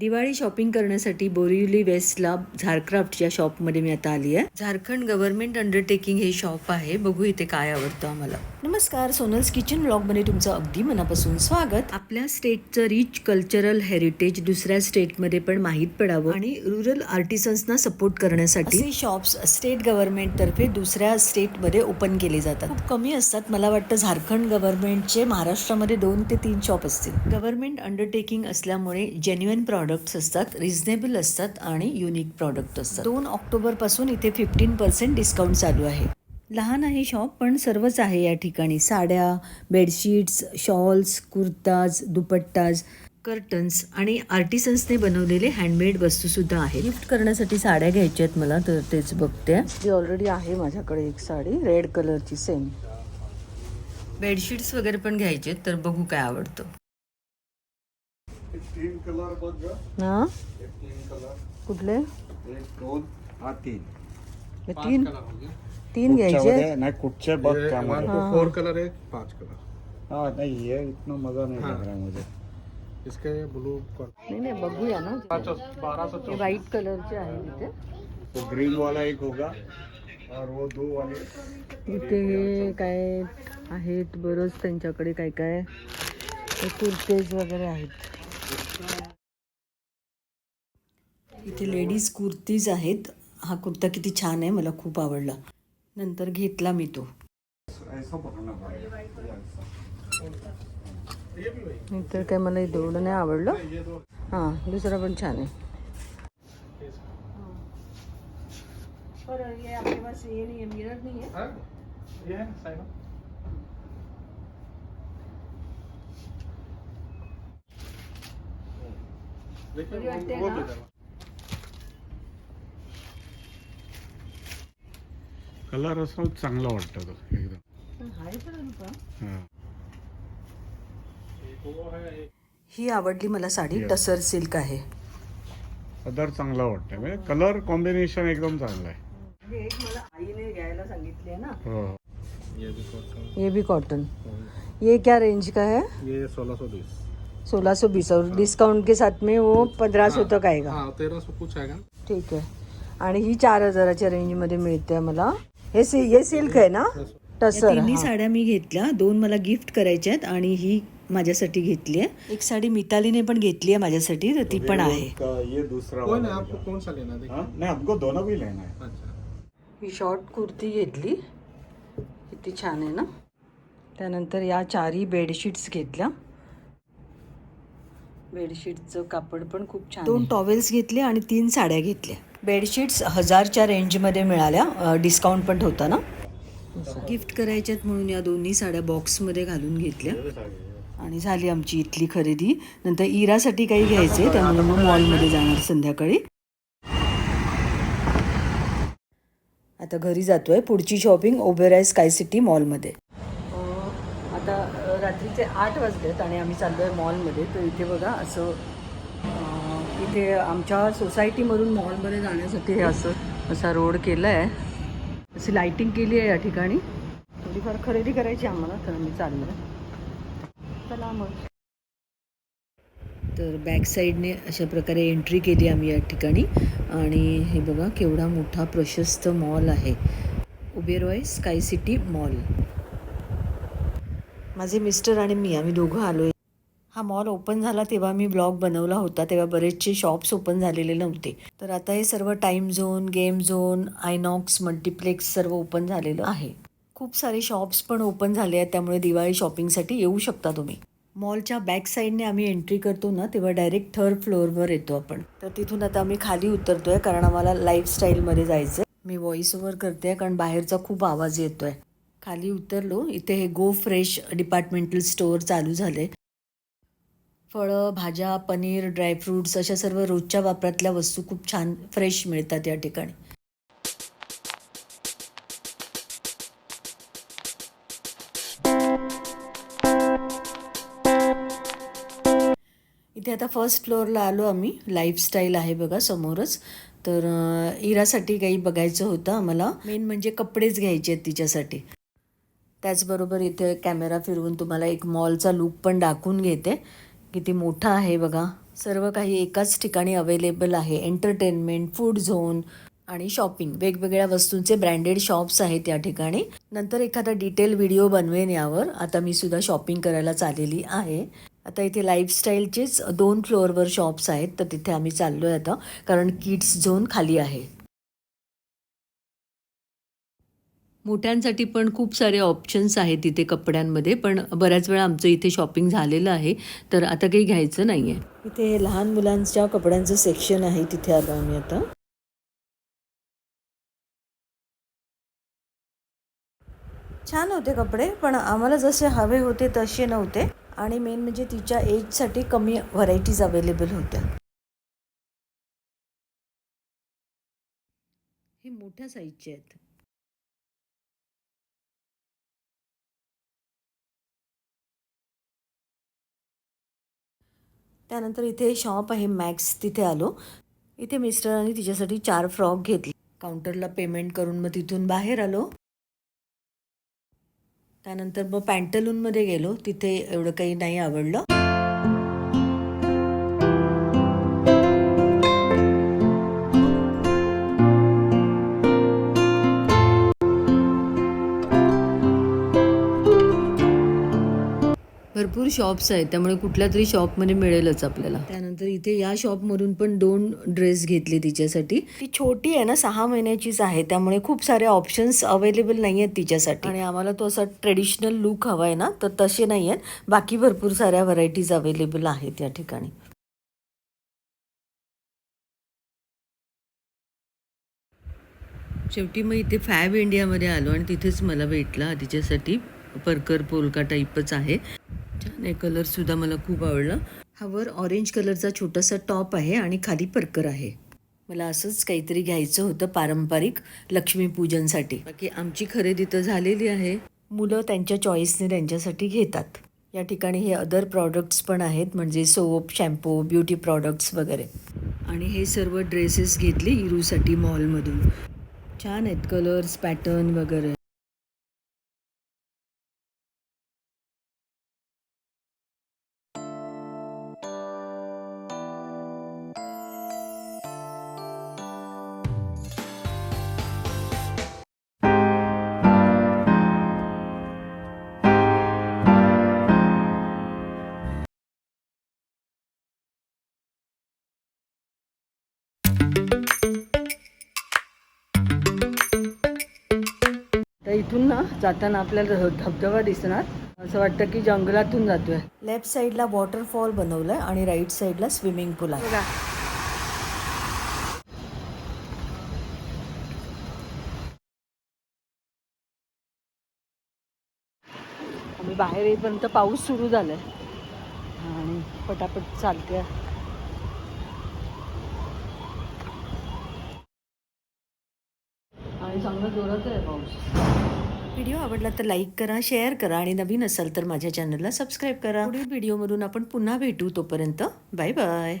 Diwali shopping करण्यासाठी बोरिवली वेस्टला झारक्राफ्ट या शॉपमध्ये मी आता आली आहे. झारखंड गव्हर्नमेंट अंडरटेकिंग हे शॉप आहे. बघू इथे काय आवडतं आम्हाला. नमस्कार सोनल्स किचन ब्लॉगमध्ये तुमचं अगदी मनापासून स्वागत. आपल्या स्टेटचं रिच कल्चरल हेरिटेज दुसऱ्या स्टेटमध्ये पण माहीत पडावं आणि रुरल आर्टिसन्सना सपोर्ट करण्यासाठी शॉप्स स्टेट गव्हर्नमेंट तर्फे दुसऱ्या स्टेटमध्ये ओपन केले जातात. खूप कमी असतात. मला वाटतं झारखंड गव्हर्नमेंटचे महाराष्ट्रामध्ये दोन ते तीन शॉप असतील. गव्हर्नमेंट अंडरटेकिंग असल्यामुळे जेन्युअन प्रॉडक्ट्स असतात रिझनेबल असतात आणि युनिक प्रॉडक्ट असतात. दोन ऑक्टोबरपासून इथे फिफ्टीन पर्सेंट डिस्काउंट चालू आहे. लहान आहे शॉप पण सर्वच आहे या ठिकाणी. साड्या bedsheets shawls kurtas dupattas curtains आणि आर्टिसन्सने बनवलेले हँडमेड वस्तू सुद्धा आहेत. गिफ्ट करण्यासाठी साड्या घ्यायच्या आहेत मला तर तेच बघते. जी ऑलरेडी आहे माझ्याकडे एक साडी रेड कलरची सेम बेडशीट्स वगैरे पण घ्यायचे तर बघू काय आवडतं. कलर बघ. एक तीन कलर. कुठले? एक दोन हा तीन. हे तीन? तीन घ्यायचे? नाही कुठचे बघ त्यामध्ये. फोर कलर है पांच कलर. हा नाही हे इतना मजा नाही हाँ. लग रहा मुझे इसके ब्लू नाही नाही बघूया ना. बारह सौ हे व्हाईट कलरचे आहे इथे. तो ग्रीन वाला एक होगा और वो दो वाले. इथे हे काय आहेत? बरंच त्यांच्याकडे काय काय? हे कुर्तेज वगैरे आहेत. इथे लेडीज कुर्तीज आहेत. हा कुर्ता किती छान आहे मला खूप आवडला. नंतर घेतला मी तो. नंतर काय मला एवढं नाही आवडलं. हां दुसरा पण छान आहे. ये है कलर असं चांगला वाटतं तो एकदम. हा. एक वो है एक ही. आवडली मला साडी टसर सिल्क आहे. कलर चांगला वाटतंय म्हणजे कलर कॉम्बिनेशन एकदम चांगलं आहे. एक मला आईने घ्यायला सांगितली है ना. हो. ये भी कॉटन ये भी कॉटन ये क्या रेंज का है? ये सोलह सौ बीस. सोलह सौ बीस और डिस्काउंट के साथ में वो पंधरा सौ तक आएगा. हाँ तेरह सौ कुछ आएगा. ठीक आहे आणि ही चार हजाराच्या रेंजमध्ये मिळते मला हे सि हे सिल्क आहे ना? टसर तिन्ही साड्या मी घेतल्या. दोन मला गिफ्ट करायच्या आहेत आणि ही माझ्यासाठी घेतली आहे. एक साडी मितालीने पण घेतली आहे माझ्यासाठी तर ती पण आहे. का ये दूसरा कोई वाला नहीं है आपको कौन सा लेना है क्या? हाँ? देखिए नहीं हमको दोनों भी लेना है. अच्छा. ही शॉर्ट कुर्ती घेतली. किती छान आहे ना? त्यानंतर या चारही बेडशीट्स घेतल्या. बेडशीटचं कापड पण खूप छान दोन टॉवेल्स घेतले आणि तीन साड्या घेतल्या. बेडशीट्स हजारच्या रेंजमध्ये मिळाल्या. डिस्काउंट पण होता ना गिफ्ट करायच्यात म्हणून या दोन्ही साड्या बॉक्समध्ये घालून घेतल्या. आणि झाली आमची इथली खरेदी. नंतर इरासाठी काही घ्यायचे त्यामुळे मग मॉलमध्ये जाणार संध्याकाळी. आता घरी जातोय. पुढची शॉपिंग ओबेराय स्काय सिटी मॉलमध्ये आता रात्रीचे आठ वाजलेत आणि आम्ही चाललो आहे मॉलमध्ये. तर इथे बघा असं इथे आमच्या सोसायटीमधून मॉलमध्ये जाण्यासाठी हे असं असा रोड केला आहे अशी लाईटिंग केली आहे या ठिकाणी. थोडीफार खरेदी करायची आम्हाला तर आम्ही चाललो आहे चला मग. तर बॅक साईडने अशा प्रकारे एंट्री केली आम्ही या ठिकाणी. आणि हे बघा केवढा मोठा प्रशस्त मॉल आहे. Uberoi sky city mall. माझे मिस्टर आणि मी आम्ही दोघं आलो आहे हा मॉल ओपन झाला तेव्हा मी ब्लॉग बनवला होता तेव्हा बरेचसे शॉप्स ओपन झालेले नव्हते. तर आता हे सर्व time zone game zone INOX multiplex सर्व ओपन झालेलं आहे. खूप सारे शॉप्स पण ओपन झाले आहेत त्यामुळे दिवाळी शॉपिंगसाठी येऊ शकता तुम्ही. मॉलच्या बॅक साईडने आम्ही एंट्री करतो ना तेव्हा डायरेक्ट थर्ड फ्लोअरवर येतो आपण. तर तिथून आता आम्ही खाली उतरतोय कारण आम्हाला लाईफस्टाईलमध्ये जायचं मी व्हॉइस ओव्हर करते कारण बाहेरचा खूप आवाज येतोय. खाली उतरलो. इथे हे गो फ्रेश डिपार्टमेंटल स्टोअर चालू झाले. फळं भाज्या पनीर ड्रायफ्रुट्स अशा सर्व रोजच्या वापरातल्या वस्तू खूप छान फ्रेश मिळतात या ठिकाणी. इथे आता फर्स्ट फ्लोअरला आलो आम्ही. लाईफस्टाईल आहे बघा समोरच. तर इरासाठी काही बघायचं होतं आम्हाला. मेन म्हणजे कपडेच घ्यायचे आहेत तिच्यासाठी. त्याचबरोबर इथे कॅमेरा फिरवून तुम्हाला एक मॉलचा लुक पण दाखवून घेते. किती मोठा आहे बघा. सर्व काही एकाच ठिकाणी अवेलेबल आहे. एंटरटेनमेंट फूड झोन आणि शॉपिंग वेगवेगळ्या वस्तूंचे ब्रँडेड शॉप्स आहेत या ठिकाणी. नंतर एखादा डिटेल व्हिडिओ बनवेन यावर. आता मी सुद्धा शॉपिंग करायला चाललेली आहे. आता इथे लाईफस्टाईलचेच दोन फ्लोअरवर शॉप्स आहेत. तर तिथे आम्ही चाललो आहे आता. कारण किड्स झोन खाली आहे. मोठ्यांसाठी पण खूप सारे ऑप्शन्स आहेत इथे कपड्यांमध्ये पण बऱ्याच वेळा आमचं इथे शॉपिंग झालेलं आहे. तर आता काही घ्यायचं नाही आहे इथे लहान मुलांच्या कपड्यांचं सेक्शन आहे तिथे आलो आम्ही आता. छान होते कपडे पण आम्हाला जसे हवे होते तसे नव्हते. आणि मेन म्हणजे तिच्या एजसाठी कमी व्हरायटीज अवेलेबल होत्या. हे मोठ्या साईजचे आहेत. त्यानंतर इथे शॉप आहे मॅक्स तिथे आलो. इथे मिस्टरांनी तिच्यासाठी चार फ्रॉक घेतले. काउंटरला पेमेंट करून मग तिथून बाहेर आलो. त्यानंतर मग पॅन्टलूनमध्ये गेलो. तिथे एवढं काही नाही आवडलं. भरपूर शॉप्स आहेत त्यामुळे कुठल्या तरी शॉपमध्ये मिळेलच आपल्याला. त्यानंतर इथे या शॉपमधून पण दोन ड्रेस घेतले तिच्यासाठी. ती छोटी आहे ना सहा महिन्याचीच आहे त्यामुळे खूप सारे ऑप्शन्स अवेलेबल नाही आहेत तिच्यासाठी. आणि आम्हाला तो असा ट्रेडिशनल लुक हवा आहे ना तर तसे नाही आहेत बाकी भरपूर साऱ्या व्हरायटीज अवेलेबल आहेत या ठिकाणी. शेवटी मग इथे फॅब इंडियामध्ये आलो आणि तिथेच मला भेटला. तिच्यासाठी परकर पोलका टाईपच आहे. नाही कलरसुद्धा मला खूप आवडला. हा वर ऑरेंज कलरचा छोटासा टॉप आहे आणि खाली परकर आहे. मला असंच काहीतरी घ्यायचं होतं पारंपरिक लक्ष्मीपूजनसाठी बाकी आमची खरेदी तर झालेली आहे. मुलं त्यांच्या चॉईसने त्यांच्यासाठी घेतात. या ठिकाणी हे अदर प्रॉडक्ट्स पण आहेत म्हणजे सोप शॅम्पू ब्युटी प्रॉडक्ट्स वगैरे. आणि हे सर्व ड्रेसेस घेतले इरूसाठी मॉलमधून छान आहेत कलर्स पॅटर्न वगैरे. इथून ना जाताना आपल्याला धबधबा दिसणार. असं वाटतं की जंगलातून जातोय. लेफ्ट साईडला वॉटरफॉल बनवलाय आणि राईट साईडला स्विमिंग पूल आहे. आम्ही बाहेर येईपर्यंत पाऊस सुरू झालाय. आणि पटापट चालते आणि चांगला जोरात आहे पाऊस व्हिडिओ आवडला तर लाईक करा शेअर करा आणि नवीन असाल तर माझ्या चॅनलला सबस्क्राईब करा. पुढील व्हिडिओमधून आपण पुन्हा भेटू तोपर्यंत बाय बाय.